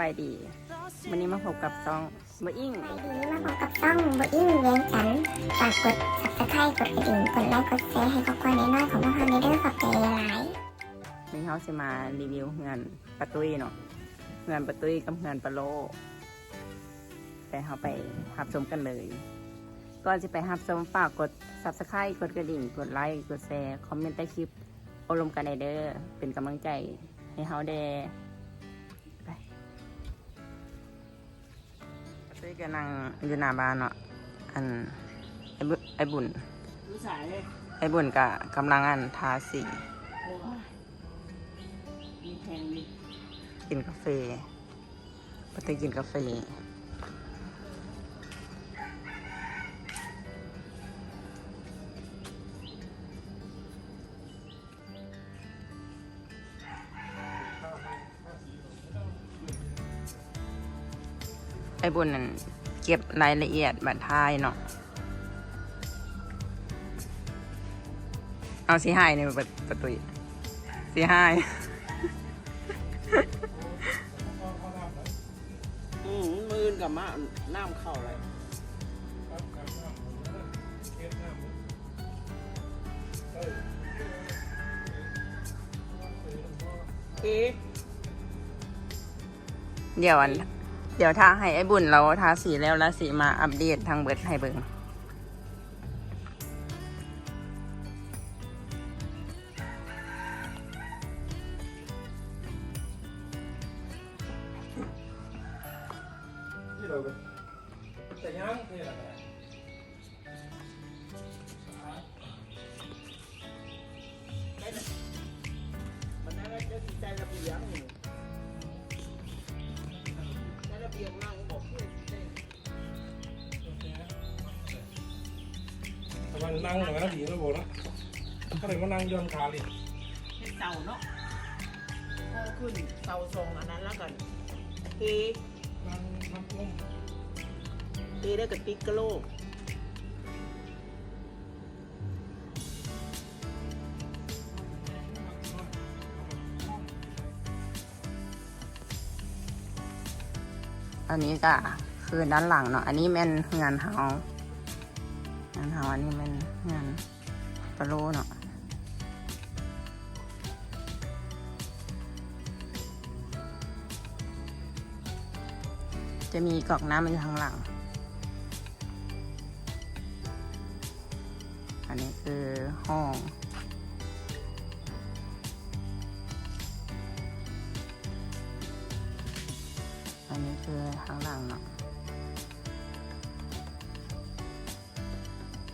บายดี วันนี้มาพบกับซองบอิงวันนี้มาพบกับช่องบอิ้งเวียงจันทร์ฝากกด subscribe กดกระดิ่งกดไลค์กดแชร์ให้ครอบครัวน้อยๆของพวกเราในเด้อขอบใจหลายวันนี้เขาจะมารีวิวงานปะตุยเนาะงานปะตุยกับงานปะโลแต่เขาไปหับชมกันเลยก่อนจะไปหับชมฝากกด subscribe กดกระดิ่ง กดไลค์กดแชร์คอมเมนต์ใต้คลิปอารมณ์กันในเด้อเป็นกำลังใจให้เขาแด ปะตุยก็นั่งอยู่หน้าบ้านเนาะอันไอ้บุไอ้บุญรู้สายเลยไอ้บุญกับกำลังอันทาสีโอ้ยมีแพงมีกินกาแฟปฏิกินกาแฟ อ้บุญนั่นเก็บรายละเอียดบัตรทายเนาะเอาสีหายเนี่ยประประตูสีหายอืมมือนกับมาน้ำเข้าอะไรเอ๊ะเดี๋ยวอัน เดี๋ยวถ้าให้ไอ้บุญเราทาสีแล้วแล้วสีมาอัปเดตทางเบิร์ดให้เบิงที่เราแต่ยังนี่แหละมันน่าจะใจระเบียงอยู่ แต่มันนั่งอย่างนั้นดีนะโบนะก็เลยมานั่งย้อนขาเลยให้เสาเนาะพอขึ้นเสาทรงอันนั้นแล้วกันเอ๊ะนั่งนั่งก้มเอ๊ะได้กับติ๊กกะโลกอันนี้ก็คือด้านหลังเนาะ อันนี้แม่นงานเฮา งานเฮาอันนี้ม่นงานปะโลเนาะจะมีกอกน้ำอยู่ข้างหลัง อันนี้คือห้องอันนี้คือข้างหลังเนาะ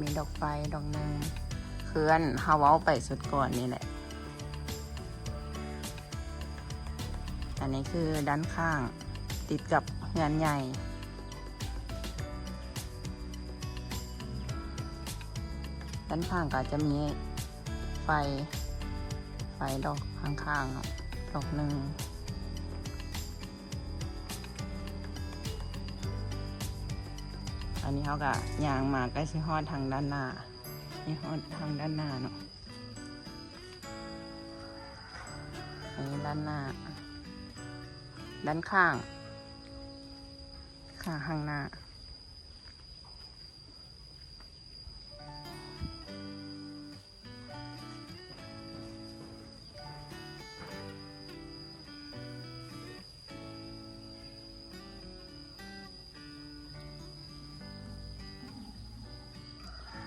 มีดอกไฟดอกหนึ่งเคลื่อนฮาวาไปสุดก่อนนี่แหละ อันนี้คือด้านข้างติดกับงานใหญ่ ด้านข้างก็จะมีไฟ ไฟดอกข้างๆดอกหนึ่ง อนนี้เขาก็ยางมาใกล้ชิฮอดทางด้านหน้านี่ฮอดทางด้านหน้าเนาะอันนี้ด้านหน้า ด้านข้าง ข้างข้างหน้า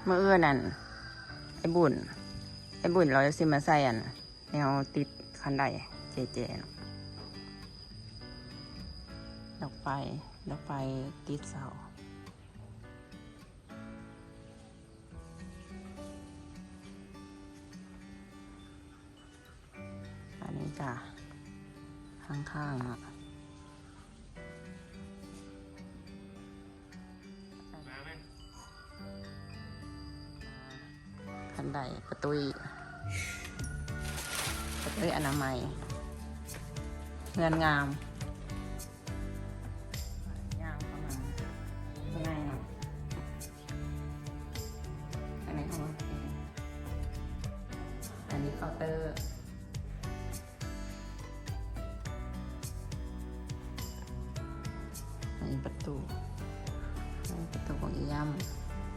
เมื่อเอื้อนั่นไอ้บุญไอ้บุญเราจะซิมาใส่อันแนวติดคันไดเจเจเนาะดอกไฟดอกไฟติดเสาอันนี้จ้ะข้างๆเนาะ คันไดประตุยประตุยอนามัยเงินงามยาวประมาณง่ายเนาะอันนี้เขาอันนี้เคาน์เตอร์ประตูประตูของอีย่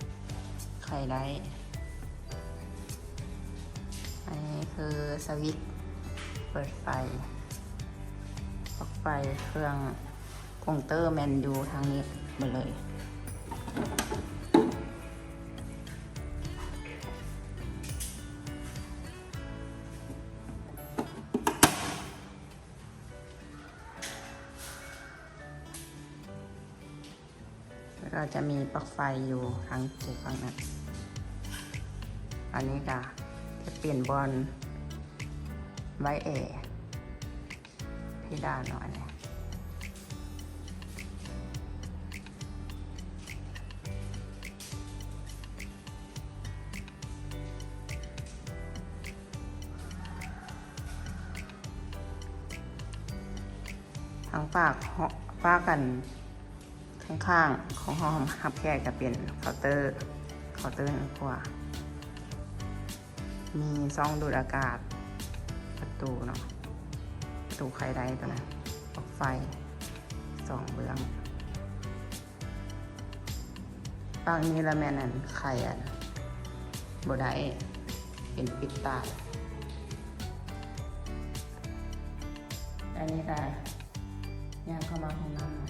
ำไข่ได้ คือสวิตช์เปิดไฟปลั๊กไฟเครื่องคงเตอร์แมนยูทางนี้หมดเลยแล้วก็จะมีปลั๊กไฟอยู่ทางจ็ดฝั่งนั้น อันนี้ก็จะเปลี่ยนบอล ไว้แอร์ที่ดาหน่อยนะทางฝากห้องฝากกันข้างๆของห้องฮับแขกจะเป็นเคาน์เตอร์เคาน์เตอร์นั่นกว่า มีซองดูดอากาศ ตูเนาะตูไขได้ตัวนั้นปลั๊กไฟสองเบื้องฝั่งนี้ละแม่นั่นไข่อันบได้เป็นปิดตาอันนี้ก็ย่างเข้ามาห้องน้ำ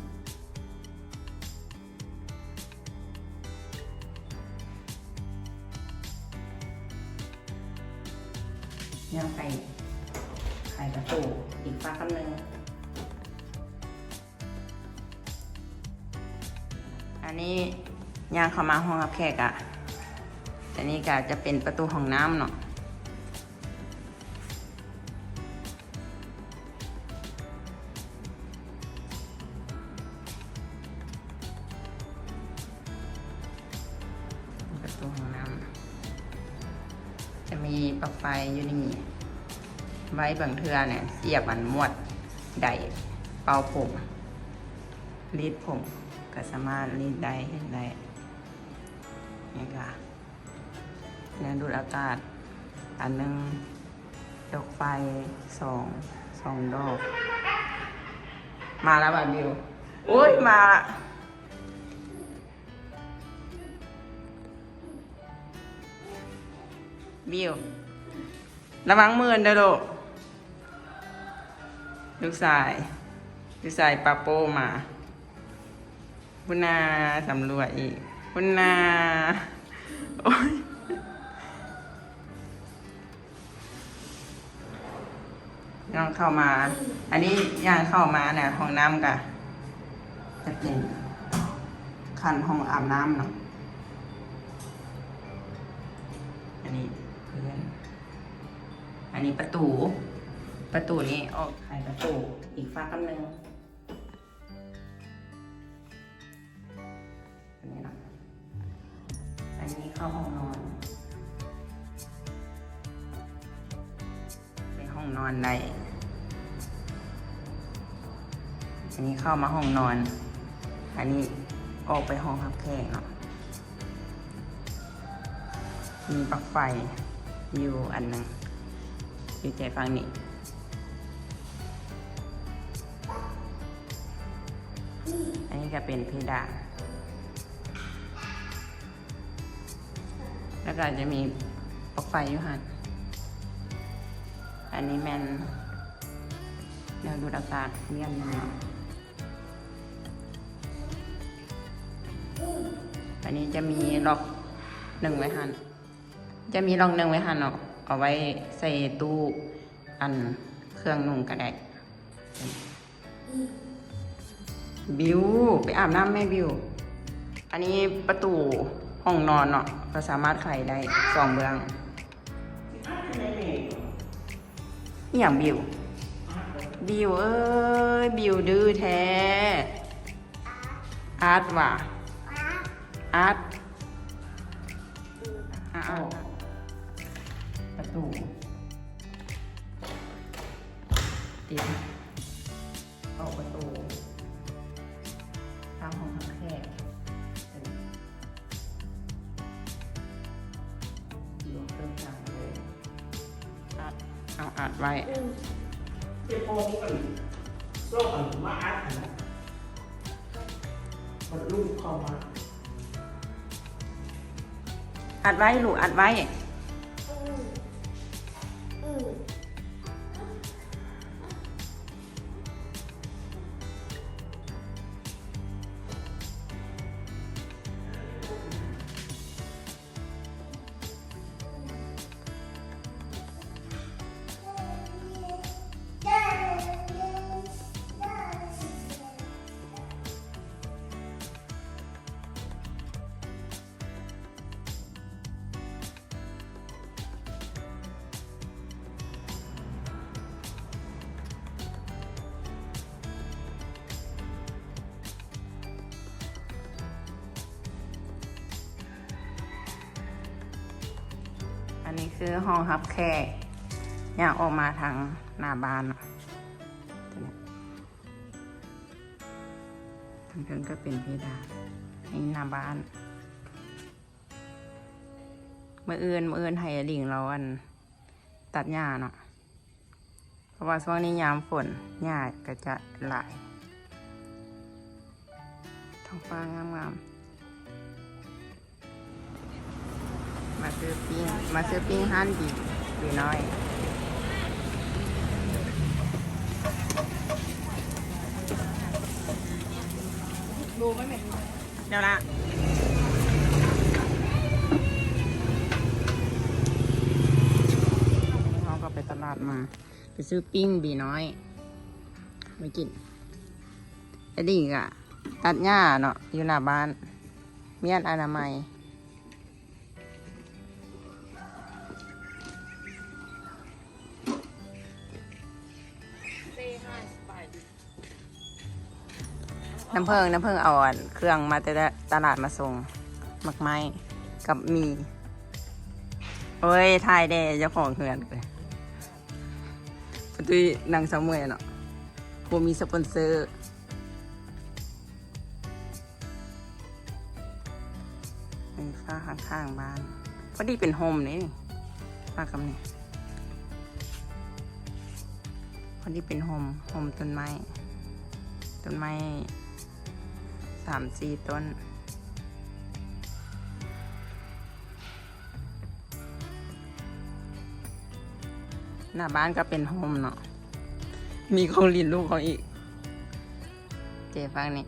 ยังไป ไขประตูอีกฝากหนึ่งอันนี้ย่างเข้ามาห้องรับแขกอะ่ะแต่นี่ก็จะเป็นประตูห้องน้ำเนาะประตูห้องน้ำจะมีปลั๊กไฟอยู่นี่ ไว้บางเทือเนี่ยเสียบมันมวดไดเป่าผมรีดผมก็สามารถรีดได้เห็นได้นี่ค่ะเนี่ยดูดอากาศ อันหนึ่งดอกไฟสองสองดอก มาแล้วบาบิวโอ้ยมาละบิวระวังมือเด้อลูก ลูกชาย ลูกชายปาโป้มาคุณนาสำรวจอีกคุณนาโอ้ยย่างเข้ามา อันนี้ย่างเข้ามาเนี่ยห้องน้ำกะจะเป็นคันห้องอาบน้ำเนาะอันนี้เพื่อนอันนี้ประตู ประตูนี้ออกไขประตูอีกฝากำหนึ่งอันนี้นะอันนี้เข้าห้องนอนเป็นห้องนอนในอันนี้เข้ามาห้องนอน อันนี้ออกไปห้องรับแขกเนาะมีปลั๊กไฟอยู่อันหนึ่งอยู่ใจฟังนี่ ก็เป็นเพดานแล้วก็จะมีปลั๊กไฟอยู่หันอันนี้แมนแนวดูดอากาศเยี่ยมหนึ่งเนาะอันนี้จะมีล็อกหนึ่งไว้หัน จะมีล็อกหนึ่งไว้หันเนาะเอาไว้ใส่ตู้อันเครื่องนุ่งก็ได้ บิวไปอาบน้ำแม่บิว อันนี้ประตูห้องนอนเนาะก็สามารถไขได้สองเบื้องอหย่างบิว บิวเอ้ยบิวดื้อแท้ อาร์ตว่ะ อาร์ตอะเอาประตูติด อาอัดไว้ เจ็บโป้กันโซ่กันมาอัดนะมันลูกเข้ามาอัดไว้ลูกอัดไว้อัน นี้คือห้องรับแขกอยากออกมาทางหน้าบ้านทางเทิงก็เป็นเพดานนี่หน้าบ้าน เมื่อเอื่นเมื่อเอื่นให้อดิ่งเราอันตัดหญ้าเนาะ เพราะว่าช่วงนี้ยามฝนหญ้าก็จะหลายท้องฟ้างามๆ มาซื้อปิ้ง มาซื้อปิ้งห้านดีดีน้อยดูไหมแม่เดี๋ยวละเราก็ไปตลาดมา ไปซื้อปิ้งบีน้อยไม่กินไอ้ดิ่งอะตัดหญ้าเนาะอยู่หน้าบ้าน เมียนอนามัย น้ำเพิงน้ำเพิงเอาอนเครื่องมาแต่ตลาดมาส่งมักไม้กับมีโอ้ยทายได้เจ้าของเฮือนเลยปตุยนางสาวเมวยเนาะโบมีสปอนเซอร์เป็นฟ้าข้างๆบ้านพอดีเป็นโฮมนี่ฟ้ากับนี่พอดีเป็นโฮมโฮมต้นไม้ต้นไม้ สามสี่ต้น หน้าบ้านก็เป็นโฮมเนาะ มีของลินลูกเขาอีก เจฟังนี่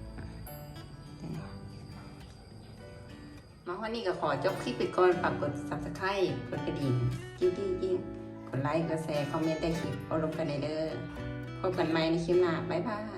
มาวันนี้ก็ขอจบคลิปไปก่อนฝากกด subscribe กดกระดิ่งกิ้งกิ้งกิ้งกดไลค์กดแชร์คอมเมนต์ใต้คลิปเอาลงกันในเด้อพบกันใหม่ในคลิปหน้า บ๊ายบาย